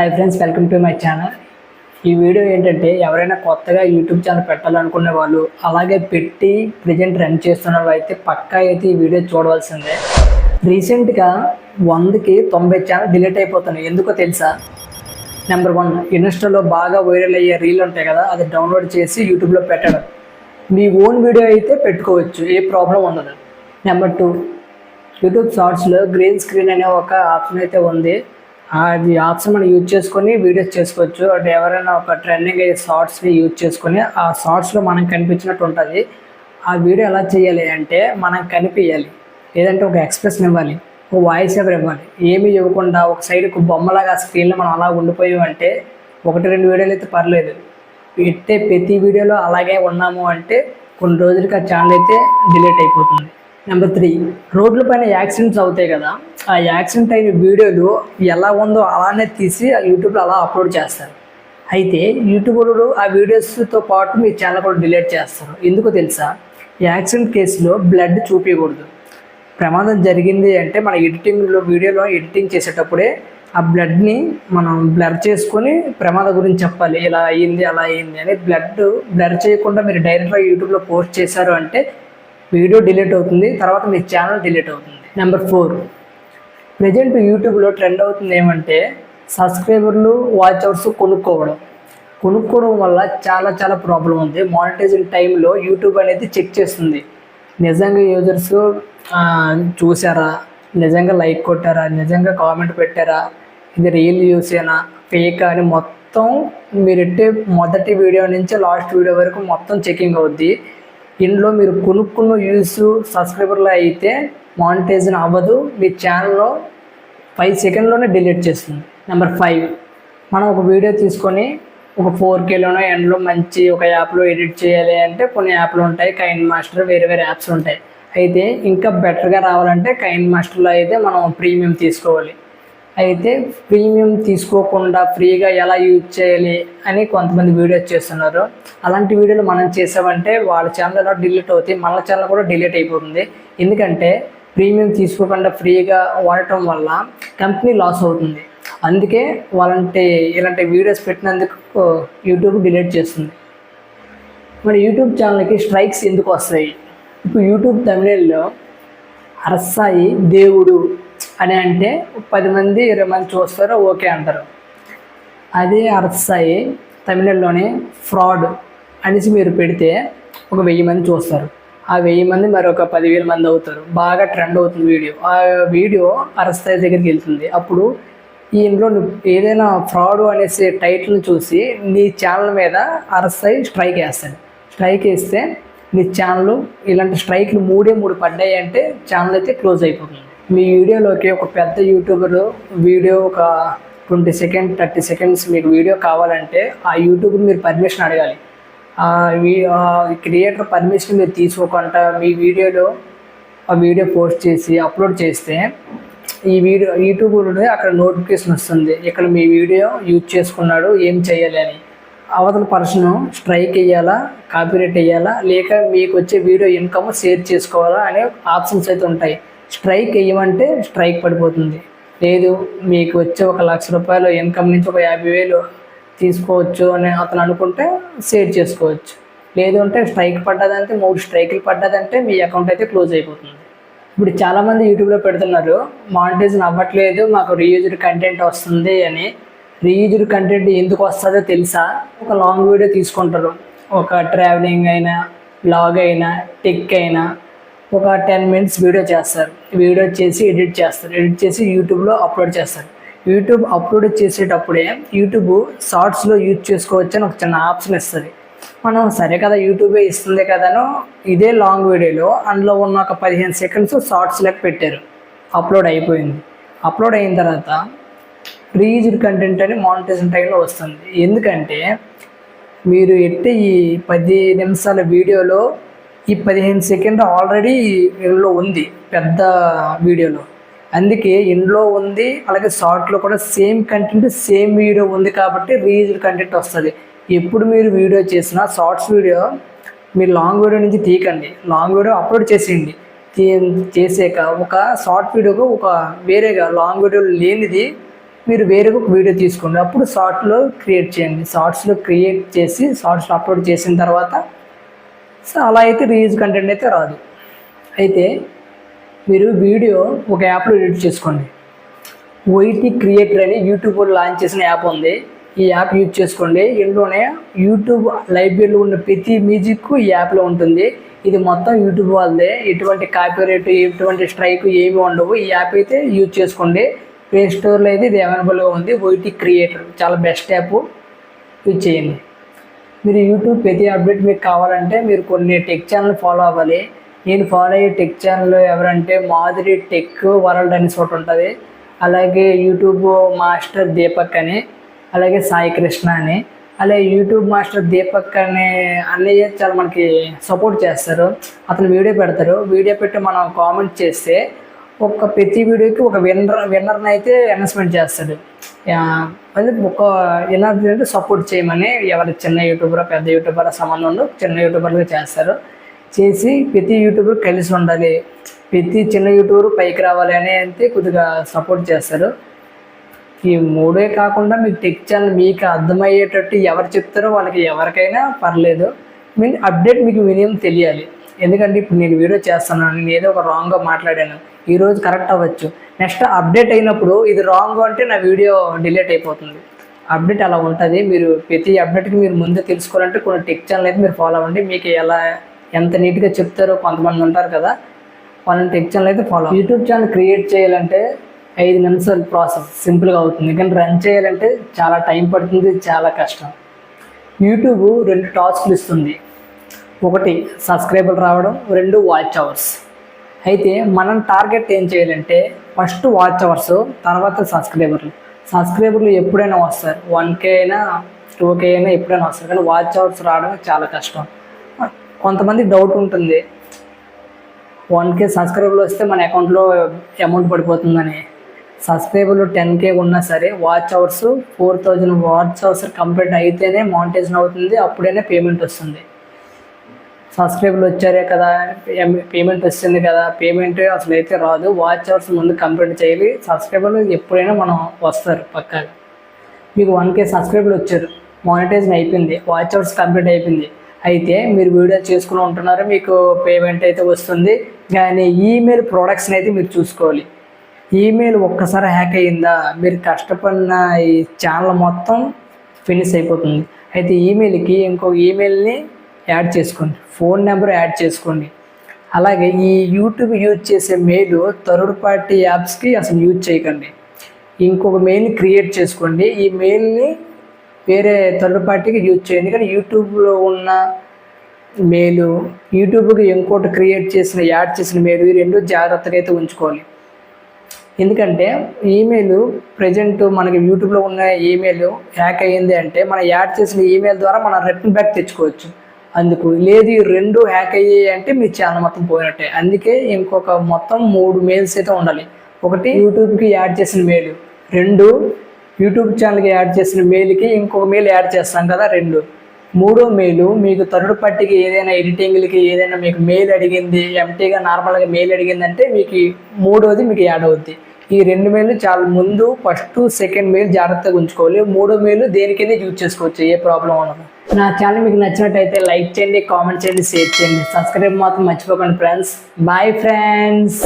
Hi friends welcome to my channel ఈ video ఏంటంటే ఎవరైనా కొత్తగా యూట్యూబ్ ఛానల్ పెట్టాలనుకునే వాళ్ళు అలాగే పెట్టి ప్రజెంట్ రన్ చేస్తున్న వాళ్ళు అయితే పక్కా అయితే ఈ వీడియో చూడవలసిందే. రీసెంట్గా వందకి తొంభై ఛానల్ డిలీట్ అయిపోతున్నాయి. ఎందుకో తెలుసా? నెంబర్ వన్ ఇన్స్టాలో బాగా వైరల్ అయ్యే రీల్ ఉంటాయి కదా అది డౌన్లోడ్ చేసి యూట్యూబ్లో పెట్టడం. మీ ఓన్ వీడియో అయితే పెట్టుకోవచ్చు ఏ ప్రాబ్లం ఉండదు. నెంబర్ టూ యూట్యూబ్ షార్ట్స్లో గ్రీన్ స్క్రీన్ అనే ఒక ఆప్షన్ అయితే ఉంది. అది ఆప్షన్ మనం యూజ్ చేసుకొని వీడియోస్ చేసుకోవచ్చు. అంటే ఎవరైనా ఒక ట్రెండింగ్ అయ్యే షార్ట్స్ని యూజ్ చేసుకొని ఆ షార్ట్స్లో మనం కనిపించినట్టు ఉంటుంది. ఆ వీడియో ఎలా చేయాలి అంటే మనం కనిపించాలి లేదంటే ఒక ఎక్స్ప్రెషన్ ఇవ్వాలి. ఒక వాయిస్ ఎవరు ఇవ్వాలి. ఏమీ ఇవ్వకుండా ఒక సైడ్ ఒక బొమ్మలాగా స్క్రీన్లో మనం అలా ఉండిపోయామంటే ఒకటి రెండు వీడియోలు అయితే పర్లేదు. పెట్టే ప్రతి వీడియోలో అలాగే ఉన్నాము అంటే కొన్ని రోజులకి ఆ ఛానల్ అయితే డిలీట్ అయిపోతుంది. నెంబర్ త్రీ రోడ్ల పైన యాక్సిడెంట్స్ అవుతాయి కదా ఆ యాక్సిడెంట్ అయిన వీడియోలు ఎలా ఉందో అలానే తీసి ఆ యూట్యూబ్లో అలా అప్లోడ్ చేస్తారు. అయితే యూట్యూబర్లు ఆ వీడియోస్తో పాటు మీ ఛానల్ కూడా డిలీట్ చేస్తారు. ఎందుకో తెలుసా? యాక్సిడెంట్ కేసులో బ్లడ్ చూపించకూడదు ప్రమాదం జరిగింది అంటే మన ఎడిటింగ్లో వీడియోలో ఎడిటింగ్ చేసేటప్పుడే ఆ బ్లడ్ని మనం బ్లర్ చేసుకొని ప్రమాదం గురించి చెప్పాలి. ఇలా అయ్యింది అలా అయ్యింది అని బ్లడ్ బ్లర్ చేయకుండా మీరు డైరెక్ట్గా యూట్యూబ్లో పోస్ట్ చేశారు అంటే వీడియో డిలీట్ అవుతుంది తర్వాత మీ ఛానల్ డిలీట్ అవుతుంది. నెంబర్ ఫోర్ ప్రజెంట్ యూట్యూబ్లో ట్రెండ్ అవుతుంది ఏమంటే సబ్స్క్రైబర్లు వాచ్ అవర్స్ కొనుక్కోవడం. కొనుక్కోవడం వల్ల చాలా చాలా ప్రాబ్లం ఉంది. మానిటైజింగ్ టైంలో యూట్యూబ్ అనేది చెక్ చేస్తుంది. నిజంగా యూజర్స్ చూసారా? నిజంగా లైక్ కొట్టారా? నిజంగా కామెంట్ పెట్టారా? ఇది రియల్ యూసేనా ఫేక్ అని మొత్తం మీరెట్టే మొదటి వీడియో నుంచి లాస్ట్ వీడియో వరకు మొత్తం చెకింగ్ అవుద్ది. ఇందులో మీరు కొనుక్కున్న వ్యూస్ సబ్స్క్రైబర్లు అయితే మానిటైజన్ అవ్వదు. మీ ఛానల్లో ఫైవ్ సెకండ్లోనే డిలీట్ చేస్తుంది. Number five. మనం ఒక వీడియో తీసుకొని ఒక ఫోర్ కేలోనో ఎండ్లో మంచి ఒక యాప్లో ఎడిట్ చేయాలి అంటే కొన్ని యాప్లు ఉంటాయి. కైన్ మాస్టర్ వేరే వేరే యాప్స్ ఉంటాయి. అయితే ఇంకా బెటర్గా రావాలంటే కైన్ మాస్టర్లో అయితే మనం ప్రీమియం తీసుకోవాలి. అయితే ప్రీమియం తీసుకోకుండా ఫ్రీగా ఎలా యూజ్ చేయాలి అని కొంతమంది వీడియోస్ చేస్తున్నారు. అలాంటి వీడియోలు మనం చేసామంటే వాళ్ళ ఛానల్ డిలీట్ అవుతాయి మన ఛానల్ కూడా డిలీట్ అయిపోతుంది. ఎందుకంటే ప్రీమియం తీసుకోకుండా ఫ్రీగా వాడటం వల్ల కంపెనీ లాస్ అవుతుంది. అందుకే వాళ్ళంటి ఇలాంటి వీడియోస్ పెట్టినందుకు యూట్యూబ్ డిలీట్ చేస్తుంది. మరి యూట్యూబ్ ఛానల్కి స్ట్రైక్స్ ఎందుకు వస్తాయి? ఇప్పుడు యూట్యూబ్ తమిళలో అరసాయి దేవుడు అని అంటే పది మంది ఇరవై మంది చూస్తారు ఓకే అంటారు. అదే అరసాయి తమిళనాడులోని ఫ్రాడ్ అనేసి మీరు పెడితే ఒక వెయ్యి మంది చూస్తారు. ఆ వెయ్యి మంది మరొక పదివేల మంది అవుతారు. బాగా ట్రెండ్ అవుతుంది వీడియో. ఆ వీడియో అరస్థాయి దగ్గరికి వెళ్తుంది. అప్పుడు ఈ ఇంట్లో ఏదైనా ఫ్రాడ్ అనేసి టైటిల్ని చూసి నీ ఛానల్ మీద అరస్థాయి స్ట్రైక్ వేస్తాడు. స్ట్రైక్ వేస్తే నీ ఛానల్ ఇలాంటి స్ట్రైక్లు మూడే మూడు పడ్డాయి అంటే ఛానల్ అయితే క్లోజ్ అయిపోతుంది. మీ వీడియోలోకి ఒక పెద్ద యూట్యూబర్ వీడియో ఒక ట్వంటీ సెకండ్ థర్టీ సెకండ్స్ మీకు వీడియో కావాలంటే ఆ యూట్యూబ్ మీరు పర్మిషన్ అడగాలి. క్రియేటర్ పర్మిషన్ మీరు తీసుకోకుండా మీ వీడియోలో ఆ వీడియో పోస్ట్ చేసి అప్లోడ్ చేస్తే ఈ వీడియో యూట్యూబ్ నుండి అక్కడ నోటిఫికేషన్ వస్తుంది. ఇక్కడ మీ వీడియో యూజ్ చేసుకున్నాడు ఏం చేయాలి అని. అవతల పర్సన్ స్ట్రైక్ వేయాలా కాపీరేట్ వేయాలా లేక మీకు వచ్చే వీడియో ఇన్కమ్ షేర్ చేసుకోవాలా అనే ఆప్షన్స్ అయితే ఉంటాయి. స్ట్రైక్ వేయమంటే స్ట్రైక్ పడిపోతుంది. లేదు మీకు వచ్చే ఒక లక్ష రూపాయలు ఇన్కమ్ నుంచి ఒక యాభై వేలు తీసుకోవచ్చు అని అతను అనుకుంటే షేర్ చేసుకోవచ్చు. లేదు అంటే స్ట్రైక్ పడ్డదంటే మూడు స్ట్రైకులు పడ్డదంటే మీ అకౌంట్ అయితే క్లోజ్ అయిపోతుంది. ఇప్పుడు చాలామంది యూట్యూబ్లో పెడుతున్నారు మానిటైజన్ అవ్వట్లేదు మాకు రీయూజ్డ్ కంటెంట్ వస్తుంది అని. రీయూజ్డ్ కంటెంట్ ఎందుకు వస్తుందో తెలుసా? ఒక లాంగ్ వీడియో తీసుకుంటారు. ఒక ట్రావెలింగ్ అయినా బ్లాగ్ అయినా టెక్ అయినా ఒక టెన్ మినిట్స్ వీడియో చేస్తారు. వీడియో చేసి ఎడిట్ చేస్తారు. ఎడిట్ చేసి యూట్యూబ్లో అప్లోడ్ చేస్తారు. యూట్యూబ్ అప్లోడ్ చేసేటప్పుడే యూట్యూబ్ షార్ట్స్లో యూజ్ చేసుకోవచ్చు అని ఒక చిన్న ఆప్షన్ ఇస్తుంది. మనం సరే కదా యూట్యూబే ఇస్తుంది కదనో ఇదే లాంగ్ వీడియోలో అందులో ఉన్న ఒక పదిహేను సెకండ్స్ షార్ట్స్ లెక్క పెట్టారు. అప్లోడ్ అయిపోయింది. అప్లోడ్ అయిన తర్వాత రీజ్డ్ కంటెంట్ అని మానిటైజేషన్ టైంలో వస్తుంది. ఎందుకంటే మీరు ఎట్టే ఈ పది నిమిషాల వీడియోలో ఈ పదిహేను సెకండ్ ఆల్రెడీ ఇందులో ఉంది పెద్ద వీడియోలో. అందుకే ఇందులో ఉంది అలాగే షార్ట్లో కూడా సేమ్ కంటెంట్ సేమ్ వీడియో ఉంది కాబట్టి రీజ్డ్ కంటెంట్ వస్తుంది. ఎప్పుడు మీరు వీడియో చేసినా షార్ట్స్ వీడియో మీరు లాంగ్ వీడియో నుంచి తీయకండి. లాంగ్ వీడియో అప్లోడ్ చేసేయండి. చేసాక ఒక షార్ట్ వీడియోకు ఒక వేరేగా లాంగ్ వీడియో లేనిది మీరు వేరే ఒక వీడియో తీసుకోండి. అప్పుడు షార్ట్లో క్రియేట్ చేయండి. షార్ట్స్లో క్రియేట్ చేసి షార్ట్స్లో అప్లోడ్ చేసిన తర్వాత సో అలా అయితే రీయూజ్ కంటెంట్ అయితే రాదు. అయితే మీరు వీడియో ఒక యాప్లో ఎడిట్ చేసుకోండి. వైటీ క్రియేటర్ అని యూట్యూబ్లో లాంచ్ చేసిన యాప్ ఉంది. ఈ యాప్ యూజ్ చేసుకోండి. ఇందులోనే యూట్యూబ్ లైబ్రరీలో ఉన్న ప్రతి మ్యూజిక్ ఈ యాప్లో ఉంటుంది. ఇది మొత్తం యూట్యూబ్ వాళ్ళదే. ఎటువంటి కాపీరేట్ ఎటువంటి స్ట్రైక్ ఏమి ఉండవు. ఈ యాప్ అయితే యూజ్ చేసుకోండి. ప్లే స్టోర్లో అయితే ఇది అవైలబుల్గా ఉంది. వైటీ క్రియేటర్ చాలా బెస్ట్ యాప్ యూజ్ చేయండి. మీరు యూట్యూబ్ ప్రతి అప్డేట్ మీకు కావాలంటే మీరు కొన్ని టెక్ ఛానల్ ఫాలో అవ్వాలి. నేను ఫాలో అయ్యే టెక్ ఛానల్ ఎవరంటే మాధురి టెక్ వరల్డ్ అనేసి ఒకటి ఉంటుంది. అలాగే యూట్యూబ్ మాస్టర్ దీపక్ అని అలాగే సాయి కృష్ణ అని అలాగే యూట్యూబ్ మాస్టర్ దీపక్ అనే అన్నయ్య చాలా మనకి సపోర్ట్ చేస్తారు. అతను వీడియో పెడతారు. వీడియో పెట్టి మనం కామెంట్ చేస్తే ఒక ప్రతి వీడియోకి ఒక విన్నర్ విన్నర్ని అయితే అనౌన్స్మెంట్ చేస్తాడు. అందుకు ఒక విన్నర్ అంటే సపోర్ట్ చేయమని ఎవరు చిన్న యూట్యూబర్ పెద్ద యూట్యూబర్ సంబంధం ఉండదు చిన్న యూట్యూబర్లుగా చేస్తారు. చేసి ప్రతి యూట్యూబర్ కలిసి ఉండాలి. ప్రతి చిన్న యూట్యూబర్ పైకి రావాలి అని అయితే కొద్దిగా సపోర్ట్ చేస్తారు. ఈ మూడే కాకుండా మీకు టెక్ ఛానల్ మీకు అర్థమయ్యేటట్టు ఎవరు చెప్తారో వాళ్ళకి ఎవరికైనా పర్లేదు. మీన్ అప్డేట్ మీకు మినిమం తెలియాలి. ఎందుకంటే ఇప్పుడు నేను వీడియో చేస్తున్నాను నేను ఏదో ఒక రాంగ్గా మాట్లాడాను ఈరోజు కరెక్ట్ అవ్వచ్చు. నెక్స్ట్ అప్డేట్ అయినప్పుడు ఇది రాంగ్ అంటే నా వీడియో డిలీట్ అయిపోతుంది. అప్డేట్ అలా ఉంటుంది. మీరు ప్రతి అప్డేట్కి మీరు ముందే తెలుసుకోవాలంటే కొన్ని టెక్ ఛానల్ అయితే మీరు ఫాలో అవ్వండి. మీకు ఎలా ఎంత నీట్గా చెప్తారో కొంతమంది ఉంటారు కదా వాళ్ళని టెక్ ఛానల్ అయితే ఫాలో యూట్యూబ్ ఛానల్ క్రియేట్ చేయాలంటే ఐదు నిమిషాల ప్రాసెస్ సింపుల్గా అవుతుంది. కానీ రన్ చేయాలంటే చాలా టైం పడుతుంది చాలా కష్టం. యూట్యూబ్ రెండు టాస్క్లు ఇస్తుంది. ఒకటి సబ్స్క్రైబర్ రావడం రెండు వాచ్ అవర్స్ అయితే మనం టార్గెట్ ఏం చేయాలంటే ఫస్ట్ వాచ్ అవర్స్ తర్వాత సబ్స్క్రైబర్లు సబ్స్క్రైబర్లు ఎప్పుడైనా వస్తారు? వన్ కే అయినా టూ కే అయినా ఎప్పుడైనా వస్తారు. కానీ వాచ్ అవర్స్ రావడం చాలా కష్టం. కొంతమంది డౌట్ ఉంటుంది. వన్ కే సబ్స్క్రైబర్లు వస్తే మన అకౌంట్లో అమౌంట్ పడిపోతుందని. సబ్స్క్రైబర్లు టెన్ కే ఉన్నా సరే watch hours four thousand watch hours complete అయితేనే మానిటైజన్ అవుతుంది. అప్పుడైనా పేమెంట్ వస్తుంది. సబ్స్క్రైబర్లు వచ్చారే కదా పేమెంట్ వస్తుంది కదా పేమెంట్ అసలు అయితే రాదు. వాచ్ అవర్స్ ముందు కంప్లీట్ చేయాలి. సబ్స్క్రైబర్లు ఎప్పుడైనా మనం వస్తారు పక్కా. మీకు వన్ కే సబ్స్క్రైబర్లు వచ్చారు. మానిటైజేషన్ అయిపోయింది. వాచ్ అవర్స్ కంప్లీట్ అయిపోయింది. అయితే మీరు వీడియో చేసుకుని ఉంటున్నారు? మీకు పేమెంట్ అయితే వస్తుంది. కానీ ఈమెయిల్ ప్రొడక్ట్స్ని అయితే మీరు చూసుకోవాలి. ఈమెయిల్ ఒక్కసారి హ్యాక్ అయ్యిందా? మీరు కష్టపడిన ఈ ఛానల్ మొత్తం ఫినిష్ అయిపోతుంది. అయితే ఈమెయిల్కి ఇంకో ఈమెయిల్ని యాడ్ చేసుకోండి. ఫోన్ నెంబర్ యాడ్ చేసుకోండి. అలాగే ఈ యూట్యూబ్ యూజ్ చేసే మెయిల్ థర్డ్ పార్టీ యాప్స్కి అసలు యూజ్ చేయకండి. ఇంకొక మెయిల్ క్రియేట్ చేసుకోండి. ఈ మెయిల్ని వేరే థర్డ్ పార్టీకి యూజ్ చేయండి. కానీ యూట్యూబ్లో ఉన్న మెయిల్ యూట్యూబ్కి ఇంకోటి క్రియేట్ చేసిన యాడ్ చేసిన మెయిల్ ఈ రెండు జాగ్రత్తగా అయితే ఉంచుకోవాలి. ఎందుకంటే ఈమెయిల్ ప్రజెంట్ మనకి యూట్యూబ్లో ఉన్న ఈమెయిల్ హ్యాక్ అయ్యింది అంటే మనం యాడ్ చేసిన ఈమెయిల్ ద్వారా మనం రిటర్న్ బ్యాక్ తెచ్చుకోవచ్చు. అందుకు లేదు ఈ రెండు హ్యాక్ అయ్యాయి అంటే మీ ఛానల్ మొత్తం పోయినట్టే. అందుకే ఇంకొక మొత్తం మూడు మెయిల్స్ అయితే ఉండాలి. ఒకటి యూట్యూబ్కి యాడ్ చేసిన మెయిల్ రెండు యూట్యూబ్ ఛానల్కి యాడ్ చేసిన మెయిల్కి ఇంకొక మెయిల్ యాడ్ చేస్తాం కదా రెండు. మూడో మెయిల్ మీకు తరుడు పార్టీకి ఏదైనా ఎడిటింగ్లకి ఏదైనా మీకు మెయిల్ అడిగింది ఎంటీగా నార్మల్గా మెయిల్ అడిగిందంటే మీకు మూడోది మీకు యాడ్ అవుద్ది. ఈ రెండు మెయిల్ చాలా ముందు ఫస్ట్ సెకండ్ మెయిల్ జాగ్రత్తగా ఉంచుకోవాలి. మూడో మెయిల్ దేనికైనా యూజ్ చేసుకోవచ్చు ఏ ప్రాబ్లం ఉండదు. నా ఛానల్ మీకు నచ్చినట్టయితే లైక్ చేయండి కామెంట్ చేయండి షేర్ చేయండి. సబ్స్క్రైబ్ మాత్రం మర్చిపోకండి ఫ్రెండ్స్ బాయ్ ఫ్రెండ్స్